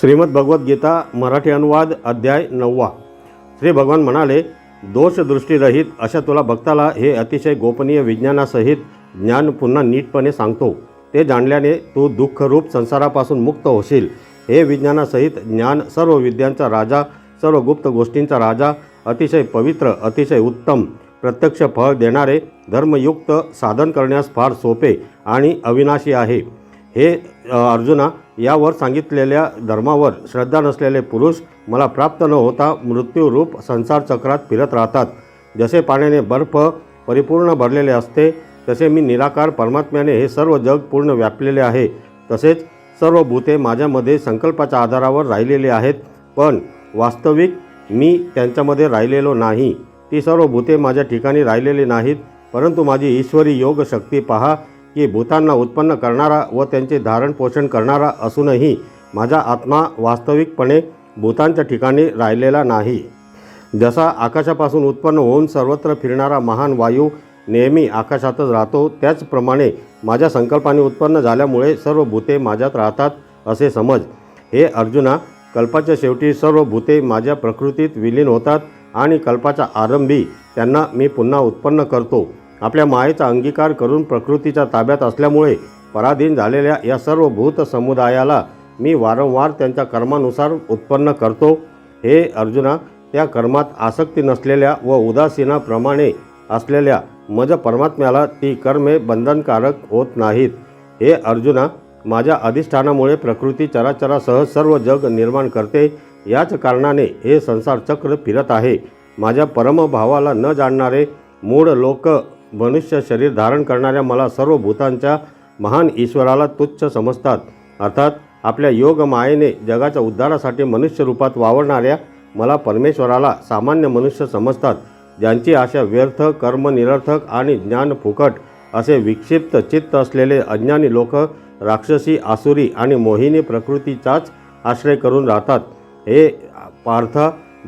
श्रीमद भगवद्गीता मराठी अनुवाद अध्याय नववा. श्री भगवान म्हणाले दोषदृष्टीरहित अशा तुला भक्ताला हे अतिशय गोपनीय विज्ञानासहित ज्ञान पुन्हा नीटपणे सांगतो. ते जाणल्याने तू दुःखरूप संसारापासून मुक्त होशील. हे विज्ञानासहित ज्ञान सर्व विद्यांचा राजा सर्व गुप्त गोष्टींचा राजा अतिशय पवित्र अतिशय उत्तम प्रत्यक्ष फळ देणारे धर्मयुक्त साधन करण्यास फार सोपे आणि अविनाशी आहे. हे अर्जुना यावर सांगितलेल्या धर्मावर श्रद्धा नसलेले पुरुष मला प्राप्त न होता मृत्यूरूप संसार चक्रात फिरत राहतात. जसे पाण्याने बर्फ परिपूर्ण भरलेले असते तसे मी निराकार परमात्म्याने हे सर्व जग पूर्ण व्यापलेले आहे. तसेच सर्व भूते माझ्यामध्ये संकल्पाच्या आधारावर राहिलेली आहेत. पण वास्तविक मी त्यांच्यामध्ये राहिलेलो नाही. ती सर्व भूते माझ्या ठिकाणी राहिलेली नाहीत. परंतु माझी ईश्वरी योग शक्ती पहा की भूतांना उत्पन्न करणारा व त्यांचे धारण पोषण करणारा असूनही माझा आत्मा वास्तविकपणे भूतांच्या ठिकाणी राहिलेला नाही. जसा आकाशापासून उत्पन्न होऊन सर्वत्र फिरणारा महान वायू नेहमी आकाशातच राहतो त्याचप्रमाणे माझ्या संकल्पाने उत्पन्न झाल्यामुळे सर्व भूते माझ्यात राहतात असे समज. हे अर्जुना कल्पाच्या शेवटी सर्व भूते माझ्या प्रकृतीत विलीन होतात आणि कल्पाच्या आरंभी त्यांना मी पुन्हा उत्पन्न करतो. आपल्या मायेचा अंगीकार करून प्रकृतीच्या ताब्यात असल्यामुळे पराधीन झालेल्या या सर्व भूत समुदायाला मी वारंवार त्यांच्या कर्मानुसार उत्पन्न करतो. हे अर्जुना त्या कर्मात आसक्ती नसलेल्या व उदासीनाप्रमाणे असलेल्या मज परमात्म्याला ती कर्मे बंधनकारक होत नाहीत. हे अर्जुना माझ्या अधिष्ठानामुळे प्रकृती चराचरासह सर्व जग निर्माण करते. याच कारणाने हे संसार चक्र फिरत आहे. माझ्या परमभावाला न जाणणारे मूळ लोक मनुष्य शरीर धारण करणाऱ्या मला सर्व भूतांच्या महान ईश्वराला तुच्छ समजतात. अर्थात आपल्या योग मायेने जगाच्या उद्धारासाठी मनुष्य रूपात वावरणाऱ्या मला परमेश्वराला सामान्य मनुष्य समजतात. ज्यांची आशा व्यर्थ कर्म निरर्थक आणि ज्ञान फुकट असे विक्षिप्त चित्त असलेले अज्ञानी लोक राक्षसी आसुरी आणि मोहिनी प्रकृतीचाच आश्रय करून राहतात. हे पार्थ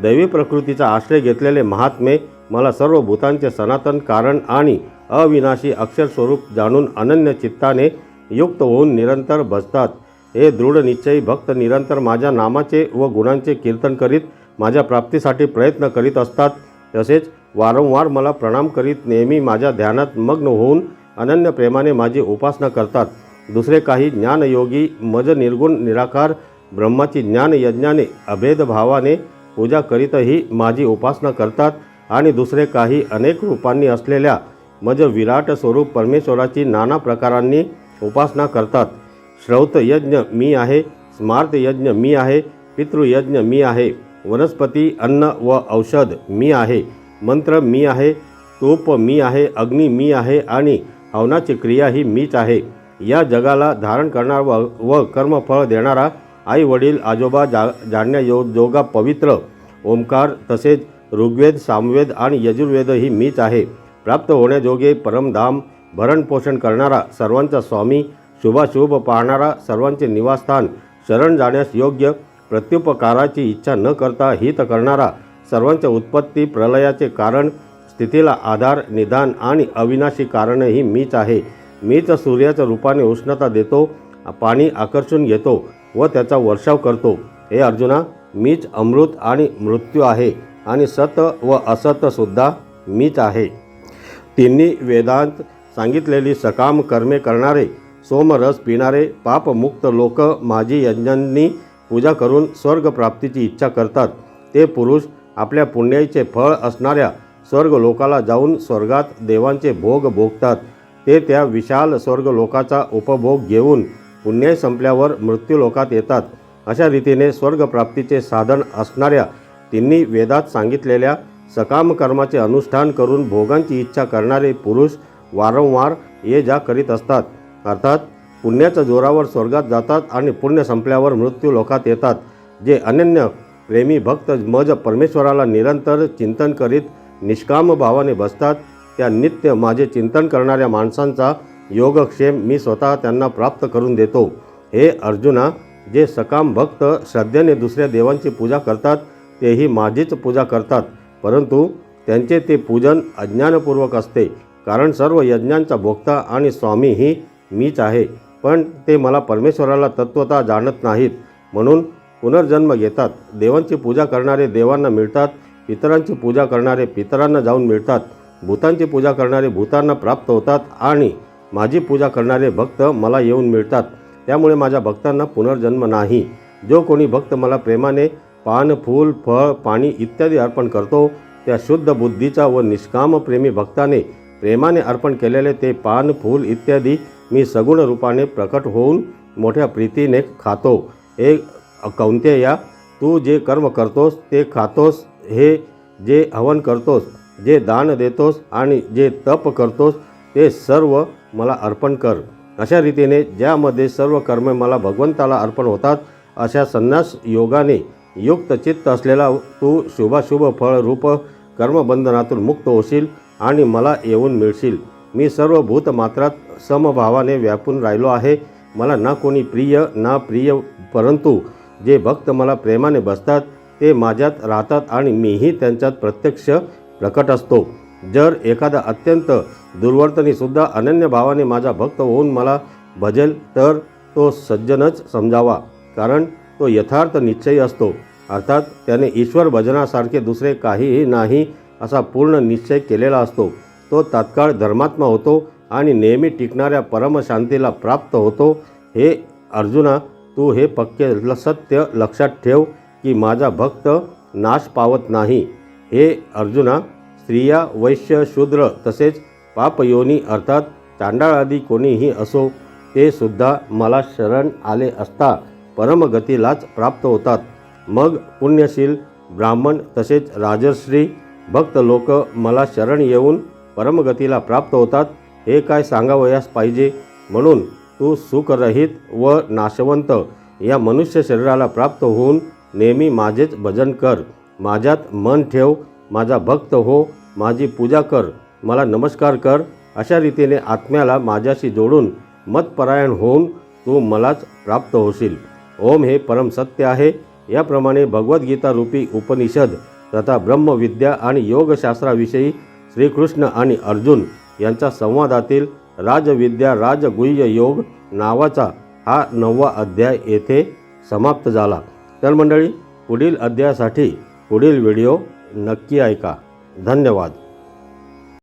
दैवी प्रकृतीचा आश्रय घेतलेले महात्मे मला सर्व भूतांचे सनातन कारण आणि अविनाशी अक्षर स्वरूप जाणून अनन्य चित्ताने युक्त होऊन निरंतर भजतात हे दृढ निश्चयी भक्त निरंतर माझ्या नामाचे व गुणांचे कीर्तन करीत माझ्या प्राप्तीसाठी प्रयत्न करीत असतात. तसेच वारंवार मला प्रणाम करीत नेहमी माझ्या ध्यानात मग्न होऊन अनन्य प्रेमाने माझी उपासना करतात. दुसरे काही ज्ञानयोगी मज निर्गुण निराकार ब्रह्माची ज्ञान यज्ञाने अभेदभावाने पूजा करीतही माझी उपासना करतात. आणि दुसरे काही अनेक रूपांनी असलेल्या मज विराट स्वरूप परमेश्वराची नाना प्रकारांनी उपासना करतात. श्रौत यज्ञ मी आहे स्मार्त यज्ञ मी आहे पितृयज्ञ मी आहे वनस्पती अन्न व औषध मी आहे मंत्र मी आहे तोप मी आहे अग्नी मी आहे आणि हवनाची क्रिया ही मीच आहे. या जगाला धारण करणारा व व कर्मफळ देणारा आई वडील आजोबा जा जाणण्यायो जोगा पवित्र ओंकार तसेच ऋग्वेद सामवेद आणि यजुर्वेद ही मीच आहे. प्राप्त होण्याजोगे परमधाम भरणपोषण करणारा सर्वांचा स्वामी शुभाशुभ पाहणारा सर्वांचे निवासस्थान शरण जाण्यास योग्य प्रत्युपकाराची इच्छा न करता हित करणारा सर्वांच्या उत्पत्ती प्रलयाचे कारण स्थितीला आधार निदान आणि अविनाशी कारणही मीच आहे. मीच सूर्याच्या रूपाने उष्णता देतो पाणी आकर्षून घेतो व त्याचा वर्षाव करतो. हे अर्जुना मीच अमृत आणि मृत्यू आहे. आणि सत व असतसुद्धा मीच आहे. तिन्ही वेदांत सांगितलेली सकाम कर्मे करणारे सोमरस पिणारे पापमुक्त लोक माझी यज्ञांनी पूजा करून स्वर्गप्राप्तीची इच्छा करतात. ते पुरुष आपल्या पुण्याचे फळ असणाऱ्या स्वर्ग लोकाला जाऊन स्वर्गात देवांचे भोग भोगतात. ते त्या विशाल स्वर्ग लोकाचा उपभोग घेऊन पुण्य संपल्यावर मृत्यूलोकात येतात. अशा रीतीने स्वर्गप्राप्तीचे साधन असणाऱ्या त्यांनी वेदात सांगितलेल्या सकाम कर्माचे अनुष्ठान करून भोगांची इच्छा करणारे पुरुष वारंवार ये जा करीत असतात. अर्थात पुण्याच्या जोरावर स्वर्गात जातात आणि पुण्य संपल्यावर मृत्यू लोकात येतात जे अनन्य प्रेमी भक्त मज परमेश्वराला निरंतर चिंतन करीत निष्काम भावाने बसतात. त्या नित्य माझे चिंतन करणाऱ्या माणसांचा योगक्षेम मी स्वतः त्यांना प्राप्त करून देतो. हे अर्जुना जे सकाम भक्त श्रद्धेने दुसऱ्या देवांची पूजा करतात तेही माझीच पूजा करतात. परंतु त्यांचे ते पूजन अज्ञानपूर्वक असते. कारण सर्व यज्ञांचा भोक्ता आणि स्वामी ही मीच आहे. पण ते मला परमेश्वराला तत्वता जाणत नाहीत. म्हणून पुनर्जन्म घेतात. देवांची पूजा करणारे देवांना मिळतात. पितरांची पूजा करणारे पितरांना जाऊन मिळतात. भूतांची पूजा करणारे भूतांना प्राप्त होतात आणि माझी पूजा करणारे भक्त मला येऊन मिळतात. त्यामुळे माझ्या भक्तांना पुनर्जन्म नाही. जो कोणी भक्त मला प्रेमाने पान फूल फळ पाणी इत्यादी अर्पण करतो. त्या शुद्ध बुद्धीचा व निष्काम प्रेमी भक्ताने प्रेमाने अर्पण केलेले ते पान फूल इत्यादी मी सगुण रूपाने प्रकट होऊन मोठ्या प्रीतीने खातो. हे कौंतेया तू जे कर्म करतोस ते खातोस हे जे हवन करतोस जे दान देतोस आणि जे तप करतोस ते सर्व मला अर्पण कर. अशा रीतीने ज्यामध्ये सर्व कर्मे मला भगवंताला अर्पण होतात अशा संन्यास योगाने युक्त चित्त असलेला तू शुभाशुभ फळ रूप कर्मबंधनातून मुक्त होशील आणि मला येऊन मिळशील. मी सर्व भूतमात्रात समभावाने व्यापून राहिलो आहे. मला ना कोणी प्रिय ना प्रिय परंतु जे भक्त मला प्रेमाने बसतात ते माझ्यात राहतात आणि मीही त्यांच्यात प्रत्यक्ष प्रकट असतो. जर एखादा अत्यंत दुर्वर्तनीसुद्धा अनन्य भावाने माझा भक्त होऊन मला भजेल तर तो सज्जनच समजावा. कारण तो यथार्थ निश्चयी असतो. अर्थात त्याने ईश्वर भजनासारखे दुसरे काहीही नाही असा पूर्ण निश्चय केलेला असतो. तो तात्काळ धर्मात्मा होतो आणि नेहमी टिकणाऱ्या परमशांतीला प्राप्त होतो. हे अर्जुना तू हे पक्के सत्य लक्षात ठेव की माझा भक्त नाश पावत नाही. हे अर्जुना स्त्रिया वैश्य शूद्र तसेच पापयोनी अर्थात चांडाळ आदी कोणीही असो ते सुद्धा मला शरण आले असता परमगतीलाच प्राप्त होतात. मग पुण्यशील ब्राह्मण तसेच राजश्री भक्त लोक मला शरण येऊन परमगतीला प्राप्त होतात हे काय सांगावयास पाहिजे? म्हणून तू सुखरहित व नाशवंत या मनुष्य शरीराला प्राप्त होऊन नेहमी माझेच भजन कर. माझ्यात मन ठेव माझा भक्त हो माझी पूजा कर मला नमस्कार कर अशा रीतीने आत्म्याला माझ्याशी जोडून मतपरायण होऊन तू मलाच प्राप्त होशील. ओम हे परम सत्य आहे. याप्रमाणे भगवद्गीता रूपी उपनिषद तथा ब्रह्मविद्या आणि योगशास्त्राविषयी श्रीकृष्ण आणि अर्जुन यांच्या संवादातील राजविद्या राजगुह्य योग नावाचा हा नववा अध्याय येथे समाप्त झाला. तर मंडळी पुढील अध्यायासाठी पुढील व्हिडिओ नक्की ऐका. धन्यवाद.